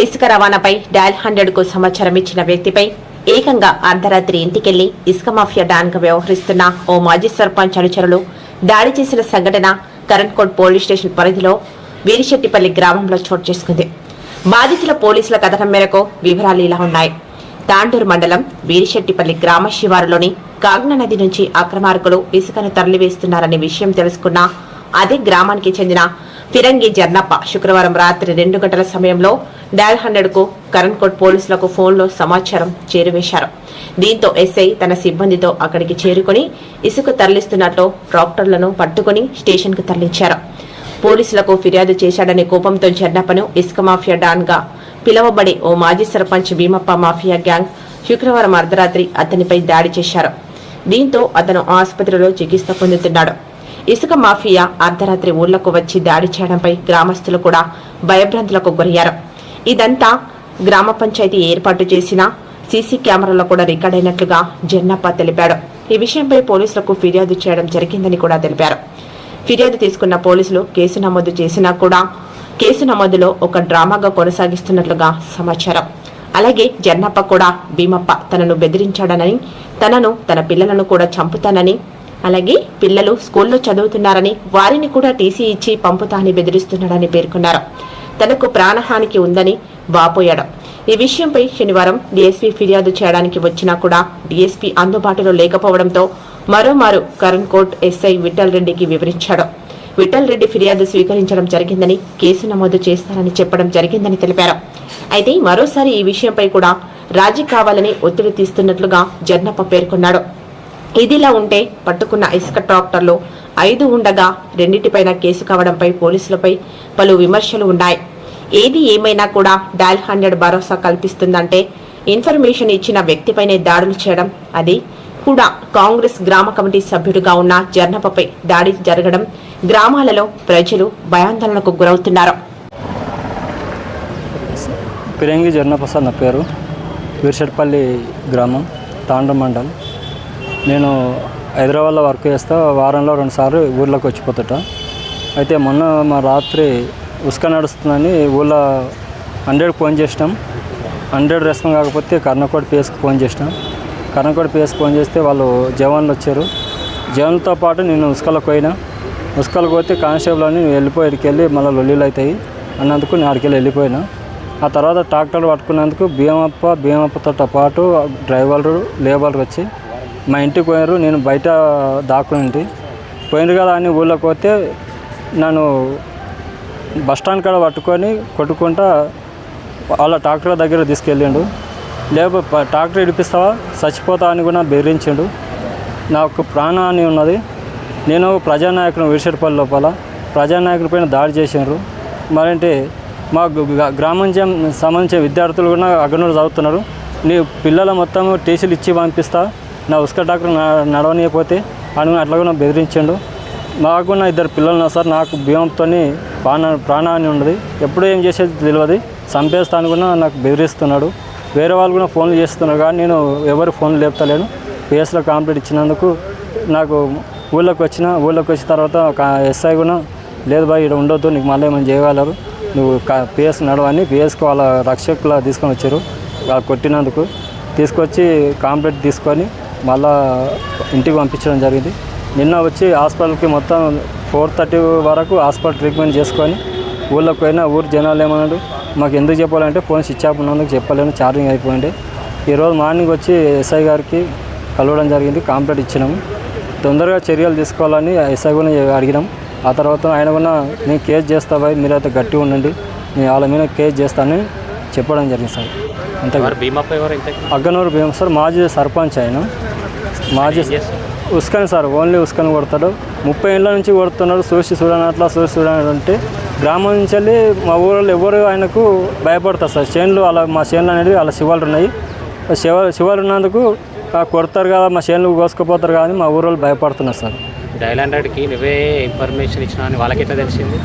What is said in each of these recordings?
ఇసుక రవాణాపై డయల్ హండ్రెడ్కు సమాచారం ఇచ్చిన వ్యక్తిపై ఏకంగా అర్ధరాత్రి ఇంటికెళ్ళి ఇసుక మాఫియా డాన్గా వ్యవహరిస్తున్న ఓ మాజీ సర్పంచ్ అనుచరులు దాడి చేసిన సంఘటన కరణ్కోట్ పోలీస్ స్టేషన్ పరిధిలో వీరిశెట్టిపల్లి గ్రామంలో చోటు చేసుకుంది. బాధితుల పోలీసుల కథనం మేరకు వివరాలు ఇలా ఉన్నాయి. తాండూరు మండలం వీరిశెట్టిపల్లి గ్రామ శివారులోని కాగ్న నది నుంచి అక్రమార్కులు ఇసుకను తరలివేస్తున్నారనే విషయం తెలుసుకున్న అదే గ్రామానికి చెందిన ఫిరంగి జర్నప్ప శుక్రవారం రాత్రి రెండు గంటల సమయంలో డయల్ హండ్రెడ్కు కరణ్కోట్ పోలీసులకు ఫోన్లో సమాచారం చేరువేశారు. దీంతో ఎస్ఐ తన సిబ్బందితో అక్కడికి చేరుకుని ఇసుక తరలిస్తున్నట్లు ట్రాక్టర్లను పట్టుకుని స్టేషన్కు తరలించారు. పోలీసులకు ఫిర్యాదు చేశాడనే కోపంతో జర్నప్పను ఇసుక మాఫియా డాన్గా ఓ మాజీ సర్పంచ్ భీమప్ప మాఫియా గ్యాంగ్ శుక్రవారం అర్ధరాత్రి అతనిపై దాడి చేశారు. దీంతో అతను ఆసుపత్రిలో చికిత్స పొందుతున్నాడు. ఇసుక మాఫియా అర్ధరాత్రి ఊళ్ళకు వచ్చి దాడి చేయడంపై గ్రామస్తులు కూడా భయభ్రాంతులకు గురయ్యారు. ఇదంతా గ్రామ పంచాయతీ ఏర్పాటు చేసిన సీసీ కెమెరాలో కూడా రికార్డ్ అయినట్లుగా జన్నప్ప తెలిపాడు. ఈ విషయంపై పోలీసులకు ఫిర్యాదు చేయడం జరిగిందని కూడా తెలిపారు. ఫిర్యాదు తీసుకున్న పోలీసులు కేసు నమోదు చేసినా కూడా కేసు నమోదులో ఒక డ్రామాగా కొనసాగిస్తున్నట్లుగా సమాచారం. అలాగే జన్నప్ప కూడా భీమప్ప తనను బెదిరించాడనని తనను తన పిల్లలను కూడా చంపుతానని అలాగే పిల్లలు స్కూల్లో చదువుతున్నారని వారిని కూడా టీసీ ఇచ్చి పంపుతానని బెదిరిస్తున్నాడని పేర్కొన్నారు. తనకు ప్రాణహానికి ఉందని వాపోయాడు. ఈ విషయంపై శనివారం డీఎస్పీ ఫిర్యాదు చేయడానికి వచ్చినా కూడా డీఎస్పీ అందుబాటులో లేకపోవడంతో మరోమారు కరణ్ కోర్ట్ ఎస్ఐ విఠల్ రెడ్డికి వివరించాడు. విఠల్ రెడ్డి ఫిర్యాదు స్వీకరించడం జరిగిందని కేసు నమోదు చేస్తారని చెప్పడం జరిగిందని తెలిపారు. అయితే మరోసారి ఈ విషయంపై కూడా రాజీ కావాలని ఒత్తిడి తీస్తున్నట్లుగా జర్నప్ప పేర్కొన్నాడు. ఇదిలా ఉంటే పట్టుకున్న ఇసుక ట్రాక్టర్లు ఐదు ఉండగా రెండింటిపైన కేసు కావడంపై పోలీసులపై పలు విమర్శలు ఉన్నాయి. ఏది ఏమైనా కూడా డాల్ హండ్రెడ్ భరోసా కల్పిస్తుందంటే ఇన్ఫర్మేషన్ ఇచ్చిన వ్యక్తిపైనే దాడులు చేయడం అది కూడా కాంగ్రెస్ గ్రామ కమిటీ సభ్యుడిగా ఉన్న జర్నపపై దాడి జరగడం గ్రామాలలో ప్రజలు భయాందోళనకు గురవుతున్నారు. పిరంగి జర్ణప్రసాద్ నా పేరు. వీర్షట్పల్లి గ్రామం తాండ్ర మండలం. నేను హైదరాబాద్లో వర్క్ చేస్తా వారంలో రెండుసార్లు ఊర్లోకి వచ్చిపోతుట. అయితే మొన్న మా రాత్రి ఉసుక నడుస్తుందని ఊళ్ళో హండ్రెడ్ ఫోన్ చేసినాం. హండ్రెడ్ రెస్పాన్స్ కాకపోతే కర్ణకోట పిఎస్కి ఫోన్ చేసినాం. కర్ణకోట పిఎస్కి ఫోన్ చేస్తే వాళ్ళు జవాన్లు వచ్చారు. జవాన్లతో పాటు నేను ఉసుకలకు పోయినా. ఉసుకలకు పోతే కానిస్టేబుల్ అని వెళ్ళిపోయి వెళ్ళి మళ్ళీ లొల్లీలు అవుతాయి. అన్నందుకు నేను ఆడికి వెళ్ళిపోయినా. ఆ తర్వాత ట్రాక్టర్ పట్టుకున్నందుకు భీమప్ప భీమప్పతో పాటు డ్రైవర్ లేబర్ వచ్చి మా ఇంటికి పోయినారు నేను బయట దాక్కునింటి పోయినారు కదా అని ఊళ్ళోకి పోతే నన్ను బస్ స్టాండ్ కాడ పట్టుకొని కొట్టుకుంటా వాళ్ళ ట్రాక్టర్ దగ్గర తీసుకెళ్ళిండు. లేకపోతే ట్రాక్టర్ ఇడిపిస్తావా? చచ్చిపోతా అని కూడా బెదిరించిండు. నాకు ప్రాణాన్ని ఉన్నది. నేను ప్రజానాయకుని విరిశెట్పల్లి లోపల. ప్రజానాయకుని పైన దాడి చేసినారు మరంటే మా గ్రామం సంబంధించిన విద్యార్థులు కూడా అగ్నూరు చదువుతున్నారు. నీ పిల్లల మొత్తం టీసీలు ఇచ్చి పంపిస్తా. నా ఉస్క డాక్టర్ నడవనీయకపోతే అని అట్లా కూడా బెదిరించిండు. నాకు కూడా ఇద్దరు పిల్లలు ఉన్నారు సార్ నాకు భీమంతో ప్రాణ ప్రాణాన్ని ఉండదు ఎప్పుడు ఏం చేసేది తెలియదు. చంపేస్తాను కూడా నాకు బెదిరిస్తున్నాడు. వేరే వాళ్ళు కూడా ఫోన్లు చేస్తున్నారు కానీ నేను ఎవరు ఫోన్లు లేపుతలేను. పిఎస్లో కాంప్లీట్ ఇచ్చినందుకు నాకు ఊళ్ళోకి వచ్చిన ఊళ్ళోకి వచ్చిన తర్వాత ఒక ఎస్ఐ కూడా లేదు బాయ్ ఇక్కడ ఉండొద్దు నీకు మళ్ళీ ఏమైనా చేయగలరు. నువ్వు పిఎస్ నడవని పిఎస్కి వాళ్ళ రక్షకులా తీసుకొని వచ్చారు. వాళ్ళు కొట్టినందుకు తీసుకొచ్చి కాంప్లీట్ తీసుకొని మళ్ళా ఇంటికి పంపించడం జరిగింది. నిన్న వచ్చి హాస్పిటల్కి మొత్తం ఫోర్ థర్టీ వరకు హాస్పిటల్ ట్రీట్మెంట్ చేసుకొని ఊళ్ళోకి పోయినా ఊరు జనాలు ఏమన్నాడు మాకు ఎందుకు చెప్పాలంటే ఫోన్ స్విచ్ ఆఫ్ ఉన్నందుకు చెప్పలేను ఛార్జింగ్ అయిపోయింది. ఈరోజు మార్నింగ్ వచ్చి ఎస్ఐ గారికి కలవడం జరిగింది కాంప్లీట్ ఇచ్చినాము. తొందరగా చర్యలు తీసుకోవాలని ఎస్ఐ కూడా అడిగినాం. ఆ తర్వాత ఆయన కూడా నేను కేసు చేస్తావా మీరైతే గట్టిగా ఉండండి నేను వాళ్ళ మీద కేసు చేస్తానని చెప్పడం జరిగింది సార్. అంతే. ఇంతకీ? అగ్గనూరు భీమ సార్ మాజీ సర్పంచ్ ఆయన. మాజీ ఉస్కని సార్ ఓన్లీ ఉస్కని కొడతాడు. ముప్పై ఏళ్ళ నుంచి కొడుతున్నాడు చూసి చూడని అట్లా చూసి చూడని అంటే గ్రామం నుంచి వెళ్ళి మా ఊళ్ళో ఎవరు ఆయనకు భయపడతారు సార్. చేనులు అలా మా చేనులు అనేది వాళ్ళ శివాలు ఉన్నాయి. శివ శివాలు ఉన్నందుకు కొడతారు కదా మా చేనులు కోసుకుపోతారు కానీ మా ఊరోళ్ళు భయపడుతున్నారు సార్. డైల్ హండ్రెడ్కి నువ్వే ఇన్ఫర్మేషన్ ఇచ్చినా అని వాళ్ళకి ఎట్లా తెలిసింది?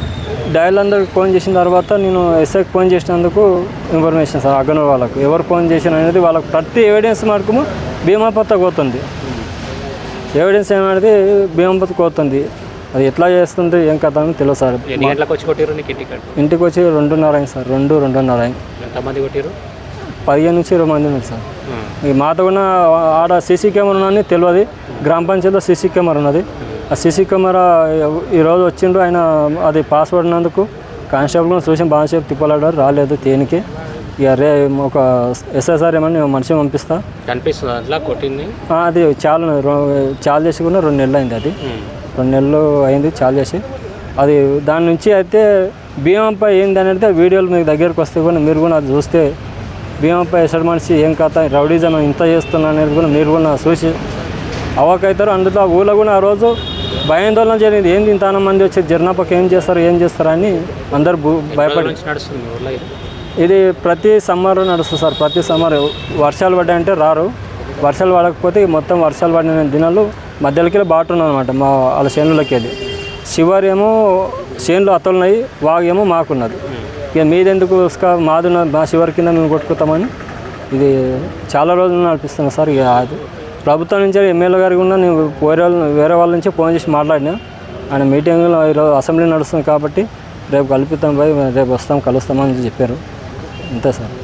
డయల్ అందరికి ఫోన్ చేసిన తర్వాత నేను ఎస్ఐకి ఫోన్ చేసినందుకు ఇన్ఫర్మేషన్ సార్ అగ్గనూరు వాళ్ళకు ఎవరు ఫోన్ చేసిన అనేది వాళ్ళకు ప్రతి ఎవిడెన్స్ మటుకు భీమాపత్త పోతుంది ఎవిడెన్స్ ఏమనేది భీమాపత్త పోతుంది అది ఎట్లా చేస్తుంది ఏం కథ అని తెలియదు సార్. ఎన్ని గంటలకు వచ్చి కొట్టిరు నీకు ఇంటికి ఇంటికి వచ్చి రెండున్నర అయింది సార్ రెండు రెండున్నర అయింది. ఎంతమంది కొట్టిరు పదిహేను నుంచి ఇరవై మంది ఉన్నారు సార్. ఈ మాతో కూడా ఆడ సీసీ కెమెరా ఉన్నదని తెలియదు. గ్రామ పంచాయతీలో సీసీ కెమెరా ఉన్నది. ఆ సీసీ కెమెరా ఈరోజు వచ్చిండ్రు ఆయన అది పాస్వర్డ్ ఉన్నందుకు కానిస్టేబుల్ కూడా చూసి బాగాసేపు తిప్పలాడారు రాలేదు తేనికి. ఇక రే ఒక ఎస్ఎస్ఆర్ ఏమని మనిషి పంపిస్తా. కనిపిస్తుంది అట్లా కొట్టింది? అది చాలా చాలా చేసి కూడా రెండు నెలలు అయింది అది. రెండు నెలలు అయింది చాలా చేసి. అది దాని నుంచి అయితే భీమంపై ఏంది అనేది వీడియోలు మీకు దగ్గరకు వస్తే కూడా మీరు కూడా అది చూస్తే భీమంపై ఎసడు మనిషి ఏం కథ రౌడీజం ఇంత చేస్తున్నా అనేది కూడా మీరు కూడా చూసి అవకైతారు. అందులో ఆ ఊళ్ళో కూడా ఆ రోజు భయాందోళన జరిగింది. ఏంది ఇంత మంది వచ్చి జర్నాపకి ఏం చేస్తారు ఏం చేస్తారు అని అందరు భయపడి నడుస్తుంది ఇది ప్రతి సమ్మర్ నడుస్తుంది సార్ ప్రతి సమ్మర్. వర్షాలు పడ్డాయంటే రారు. వర్షాలు పడకపోతే మొత్తం వర్షాలు పడిన దినాలు మధ్యలోకి బాటున్నాం అనమాట మా వాళ్ళ చేనులకి అది. శివారు ఏమో చేనులు అతలున్నాయి వాగేమో మాకున్నది. ఇక మీదెందుకు ఇసుక మాది మా శివారి కింద మేము కొట్టుకుతామని ఇది చాలా రోజులు నడిపిస్తున్నాను సార్ ఇక అది. ప్రభుత్వం నుంచి ఎమ్మెల్యే గారు కూడా నేను వేరే వేరే వాళ్ళ నుంచి ఫోన్ చేసి మాట్లాడినా. ఆయన మీటింగ్లో ఈరోజు అసెంబ్లీ నడుస్తుంది కాబట్టి రేపు కలుపుతాం పోయి రేపు వస్తాం కలుస్తామని చెప్పారు. అంతే సార్.